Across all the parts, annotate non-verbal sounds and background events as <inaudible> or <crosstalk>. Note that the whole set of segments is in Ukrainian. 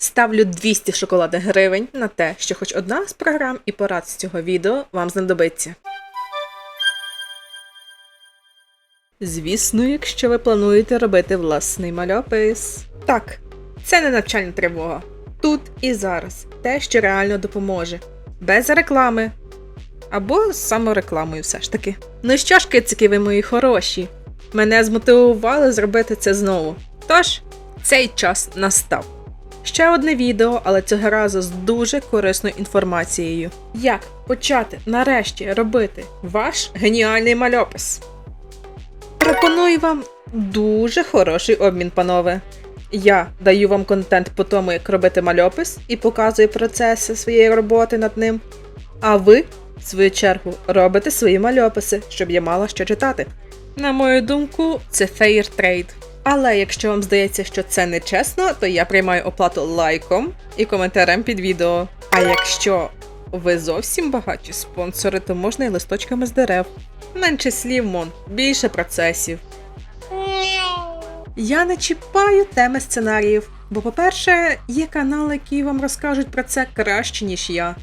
Ставлю 200 шоколадних гривень на те, що хоч одна з програм і порад з цього відео вам знадобиться. Звісно, якщо ви плануєте робити власний мальопис. Так, це не навчальна тривога. Тут і зараз те, що реально допоможе. Без реклами. Або з саморекламою все ж таки. Ну що ж, кицики, ви мої хороші. Мене змотивували зробити це знову. Тож, цей час настав. Ще одне відео, але цього разу з дуже корисною інформацією. Як почати нарешті робити ваш геніальний мальопис? Пропоную вам дуже хороший обмін, панове. Я даю вам контент по тому, як робити мальопис, і показую процеси своєї роботи над ним. А ви, в свою чергу, робите свої мальописи, щоб я мала що читати. На мою думку, це fair trade. Але якщо вам здається, що це не чесно, то я приймаю оплату лайком і коментарем під відео. А якщо ви зовсім багаті спонсори, то можна і листочками з дерев. Менше слів, мон, більше процесів. Я не чіпаю теми сценаріїв, бо, по-перше, є канали, які вам розкажуть про це краще, ніж я.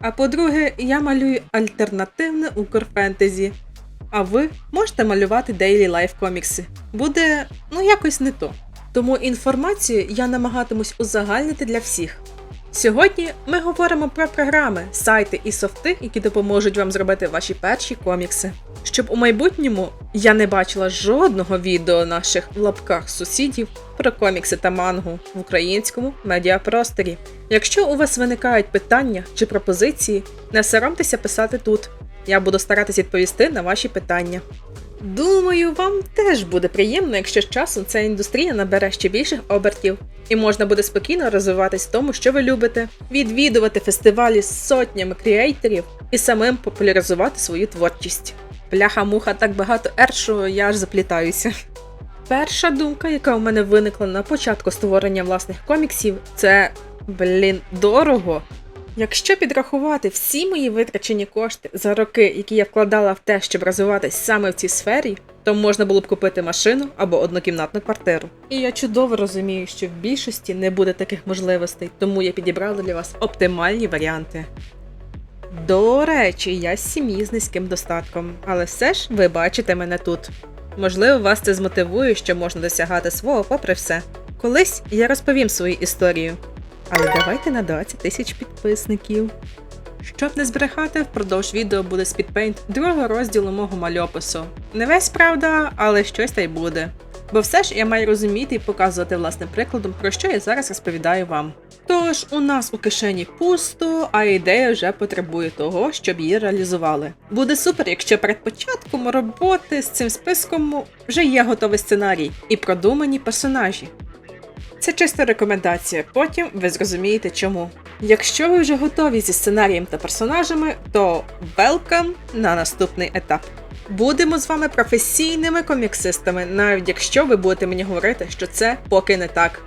А по-друге, я малюю альтернативне укрфентезі. А ви можете малювати дейлі лайф комікси. Буде ну якось не то. Тому інформацію я намагатимусь узагальнити для всіх. Сьогодні ми говоримо про програми, сайти і софти, які допоможуть вам зробити ваші перші комікси. Щоб у майбутньому я не бачила жодного відео наших в лапках сусідів про комікси та мангу в українському медіапросторі. Якщо у вас виникають питання чи пропозиції, не соромтеся писати тут. Я буду старатися відповісти на ваші питання. Думаю, вам теж буде приємно, якщо з часом ця індустрія набере ще більших обертів, і можна буде спокійно розвиватись в тому, що ви любите, відвідувати фестивалі з сотнями креаторів і самим популяризувати свою творчість. Бляха-муха, так багато ер, що я аж заплітаюся. Перша думка, яка у мене виникла на початку створення власних коміксів, це блін, дорого. Якщо підрахувати всі мої витрачені кошти за роки, які я вкладала в те, щоб розвиватись саме в цій сфері, то можна було б купити машину або однокімнатну квартиру. І я чудово розумію, що в більшості не буде таких можливостей, тому я підібрала для вас оптимальні варіанти. До речі, я з сім'ї з низьким достатком, але все ж ви бачите мене тут. Можливо, вас це змотивує, що можна досягати свого попри все. Колись я розповім свою історію. Але давайте на 20 тисяч підписників. Щоб не збрехати, впродовж відео буде спідпейнт другого розділу мого мальопису. Не весь правда, але щось та й буде. Бо все ж я маю розуміти і показувати власним прикладом, про що я зараз розповідаю вам. Тож у нас у кишені пусто, а ідея вже потребує того, щоб її реалізували. Буде супер, якщо перед початком роботи з цим списком вже є готовий сценарій і продумані персонажі. Це чиста рекомендація, потім ви зрозумієте чому. Якщо ви вже готові зі сценарієм та персонажами, то welcome на наступний етап. Будемо з вами професійними коміксистами, навіть якщо ви будете мені говорити, що це поки не так.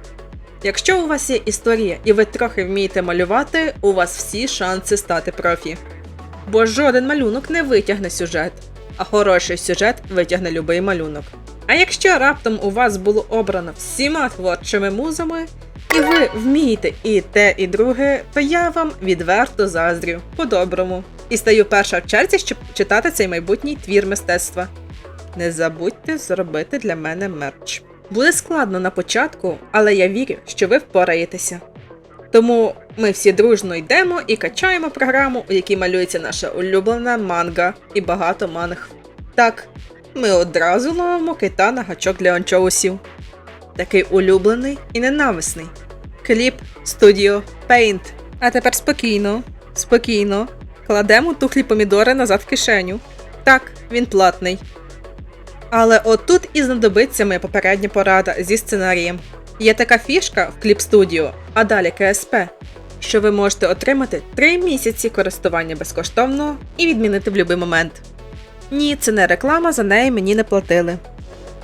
Якщо у вас є історія і ви трохи вмієте малювати, у вас всі шанси стати профі. Бо жоден малюнок не витягне сюжет, а хороший сюжет витягне любий малюнок. А якщо раптом у вас було обрано всіма творчими музами, і ви вмієте і те, і друге, то я вам відверто заздрю по-доброму. І стаю перша в черзі, щоб читати цей майбутній твір мистецтва. Не забудьте зробити для мене мерч. Буде складно на початку, але я вірю, що ви впораєтеся. Тому ми всі дружно йдемо і качаємо програму, у якій малюється наша улюблена манга і багато манг. Так, ми одразу ловимо кита на гачок для анчоусів. Такий улюблений і ненависний. Кліп Studio Paint. А тепер спокійно, спокійно. Кладемо тухлі помідори назад в кишеню. Так, він платний. Але отут і знадобиться моя попередня порада зі сценарієм. Є така фішка в Clip Studio, а далі КСП, що ви можете отримати 3 місяці користування безкоштовно і відмінити в будь-який момент. Ні, це не реклама, за неї мені не платили.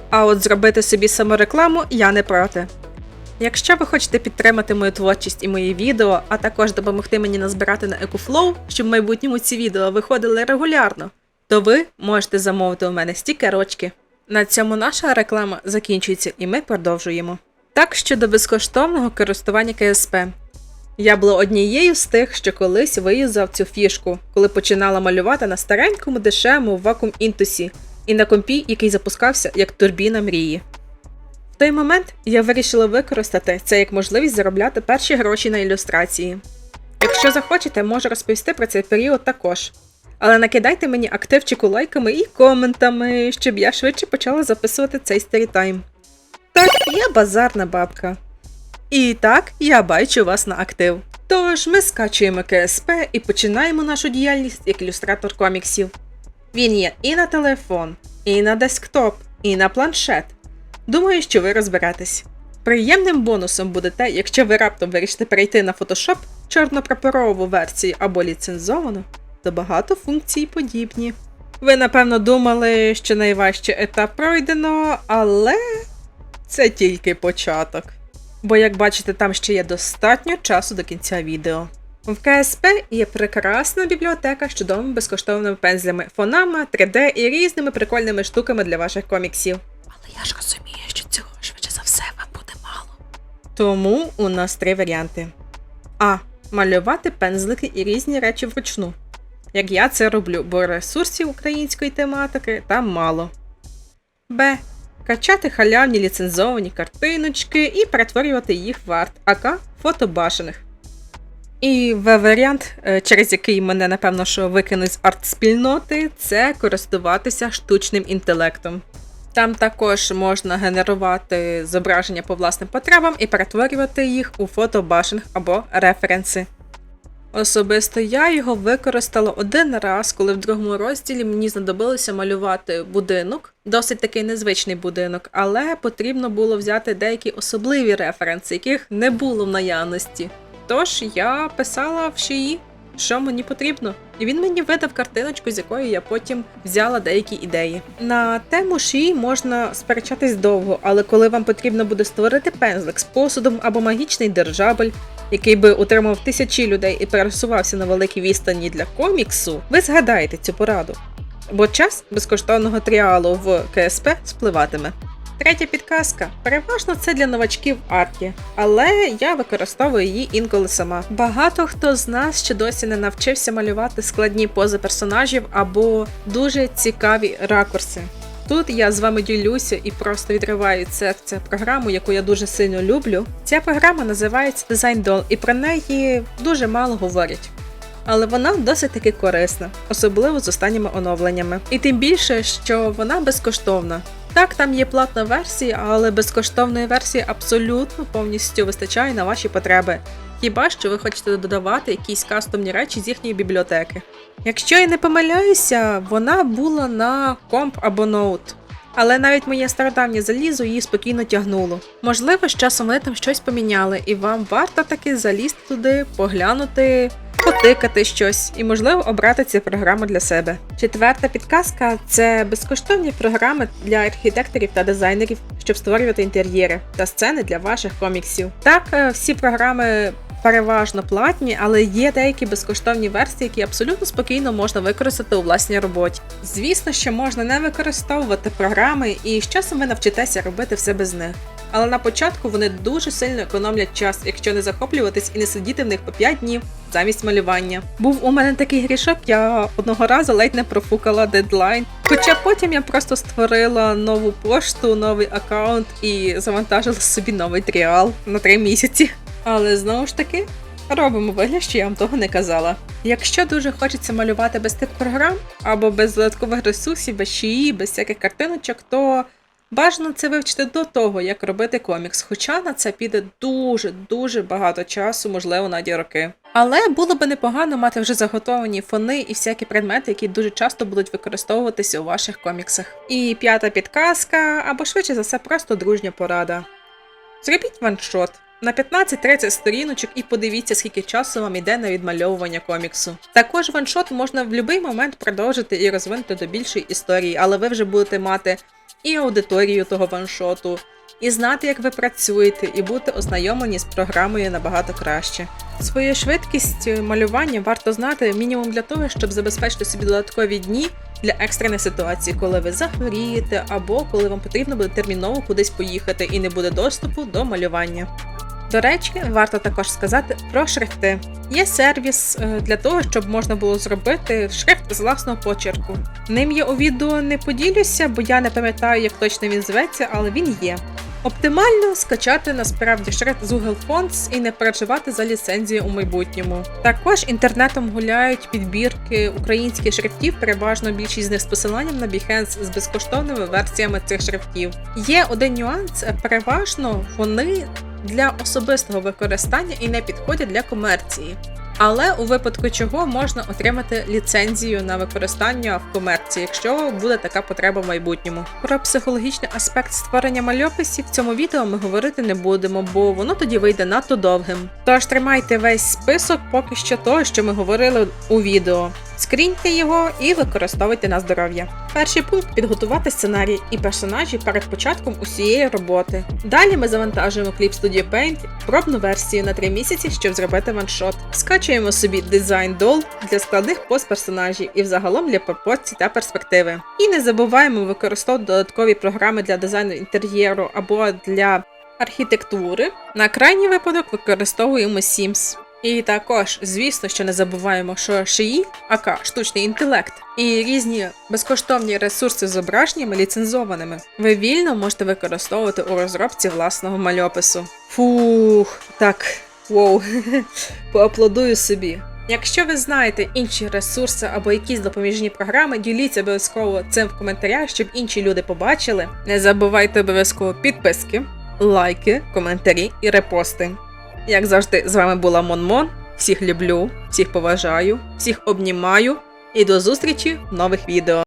А от зробити собі саморекламу я не проти. Якщо ви хочете підтримати мою творчість і мої відео, а також допомогти мені назбирати на EcoFlow, щоб в майбутньому ці відео виходили регулярно, то ви можете замовити у мене стікерочки. На цьому наша реклама закінчується і ми продовжуємо. Так щодо безкоштовного користування КСП. Я була однією з тих, що колись виюзав цю фішку, коли починала малювати на старенькому дешевому вакуум інтусі і на компі, який запускався як турбіна мрії. В той момент я вирішила використати це як можливість заробляти перші гроші на ілюстрації. Якщо захочете, можу розповісти про цей період також. Але накидайте мені активчику лайками і коментами, щоб я швидше почала записувати цей сторітайм. Так, я базарна бабка. І так, я бачу вас на актив. Тож ми скачуємо КСП і починаємо нашу діяльність як ілюстратор коміксів. Він є і на телефон, і на десктоп, і на планшет. Думаю, що ви розберетесь. Приємним бонусом буде те, якщо ви раптом вирішите перейти на Photoshop чорнопаперову версію або ліцензовану, то багато функцій подібні. Ви, напевно, думали, що найважчий етап пройдено, але це тільки початок. Бо, як бачите, там ще є достатньо часу до кінця відео. В КСП є прекрасна бібліотека з чудовими безкоштовними пензлями, фонами, 3D і різними прикольними штуками для ваших коміксів. Але я ж розумію, що цього швидше за все вам буде мало. Тому у нас три варіанти: А. Малювати пензлики і різні речі вручну. Як я це роблю, бо ресурсів української тематики там мало. Б. Качати халявні ліцензовані картиночки і перетворювати їх в арт, АК фотобашених. І В варіант, е, через який мене напевно що викинуть з арт-спільноти, це користуватися штучним інтелектом. Там також можна генерувати зображення по власним потребам і перетворювати їх у фотобашинг або референси. Особисто я його використала один раз, коли в другому розділі мені знадобилося малювати будинок, досить такий незвичний будинок, але потрібно було взяти деякі особливі референси, яких не було в наявності. Тож я писала в шиї, що мені потрібно. І він мені видав картиночку, з якої я потім взяла деякі ідеї. На тему шиї можна сперечатись довго, але коли вам потрібно буде створити пензлик з посудом або магічний держабель, який би утримав тисячі людей і пересувався на великій відстані для коміксу, ви згадаєте цю пораду. Бо час безкоштовного тріалу в КСП спливатиме. Третя підказка. Переважно це для новачків арті, але я використовую її інколи сама. Багато хто з нас ще досі не навчився малювати складні пози персонажів або дуже цікаві ракурси. Тут я з вами ділюся і просто відриваю серце програму, яку я дуже сильно люблю. Ця програма називається Design Doll, і про неї дуже мало говорять. Але вона досить таки корисна, особливо з останніми оновленнями. І тим більше, що вона безкоштовна. Так, там є платна версія, але безкоштовної версії абсолютно повністю вистачає на ваші потреби. Хіба що ви хочете додавати якісь кастомні речі з їхньої бібліотеки. Якщо я не помиляюся, вона була на комп або ноут. Але навіть моє стародавнє залізо її спокійно тягнуло. Можливо, з часом вони там щось поміняли, і вам варто таки залізти туди, поглянути, потикати щось і, можливо, обрати цю програму для себе. Четверта підказка це безкоштовні програми для архітекторів та дизайнерів, щоб створювати інтер'єри та сцени для ваших коміксів. Так, е, всі програми. Переважно платні, але є деякі безкоштовні версії, які абсолютно спокійно можна використати у власній роботі. Звісно, що можна не використовувати програми, і з часом ви навчитеся робити все без них. Але на початку вони дуже сильно економлять час, якщо не захоплюватись і не сидіти в них по 5 днів замість малювання. Був у мене такий грішок, я одного разу ледь не профукала дедлайн. Хоча потім я просто створила нову пошту, новий аккаунт і завантажила собі новий тріал на 3 місяці. Але знову ж таки. Робимо вигляд, що я вам того не казала. Якщо дуже хочеться малювати без тип програм або без додаткових ресурсів, без шиї, без всяких картиночок, то Бажано це вивчити до того, як робити комікс, хоча на це піде дуже-дуже багато часу, можливо, навіть роки. Але було би непогано мати вже заготовані фони і всякі предмети, які дуже часто будуть використовуватися у ваших коміксах. І п'ята підказка, або швидше за все, просто дружня порада. Зробіть ваншот. На 15-30 сторіночок і подивіться, скільки часу вам іде на відмальовування коміксу. Також ваншот можна в будь-який момент продовжити і розвинути до більшої історії, але ви вже будете мати і аудиторію того ваншоту, і знати, як ви працюєте, і бути ознайомлені з програмою набагато краще. Свою швидкість малювання варто знати мінімум для того, щоб забезпечити собі додаткові дні для екстрених ситуацій, коли ви захворієте або коли вам потрібно буде терміново кудись поїхати і не буде доступу до малювання. До речі, варто також сказати про шрифти. Є сервіс е, для того, щоб можна було зробити шрифт з власного почерку. Ним я у відео не поділюся, бо я не пам'ятаю, як точно він зветься, але він є. Оптимально скачати насправді шрифт з Google Fonts і не переживати за ліцензію у майбутньому. Також інтернетом гуляють підбірки українських шрифтів, переважно більшість з них з посиланням на Behance з безкоштовними версіями цих шрифтів. Є один нюанс, переважно вони для особистого використання і не підходять для комерції. Але у випадку чого можна отримати ліцензію на використання в комерції, якщо буде така потреба в майбутньому. Про психологічний аспект створення мальописів в цьому відео ми говорити не будемо, бо воно тоді вийде надто довгим. Тож тримайте весь список поки що того, що ми говорили у відео. Скріньте його і використовуйте на здоров'я. Перший пункт підготувати сценарій і персонажі перед початком усієї роботи. Далі ми завантажуємо кліп Studio Paint, пробну версію на 3 місяці, щоб зробити ваншот. Скачуємо собі дизайн дол для складних пост-персонажів і взагалом для пропорцій та перспективи. І не забуваємо використовувати додаткові програми для дизайну інтер'єру або для архітектури. На крайній випадок використовуємо Sims. І також, звісно, що не забуваємо, що шиї, АК, штучний інтелект і різні безкоштовні ресурси з зображеннями ліцензованими ви вільно можете використовувати у розробці власного мальопису. Фух, так, воу, <laughs> поаплодую собі. Якщо ви знаєте інші ресурси або якісь допоміжні програми, діліться обов'язково цим в коментарях, щоб інші люди побачили. Не забувайте обов'язково підписки, лайки, коментарі і репости. Як завжди, з вами була Монмон. Всіх люблю, всіх поважаю, всіх обнімаю і до зустрічі в нових відео.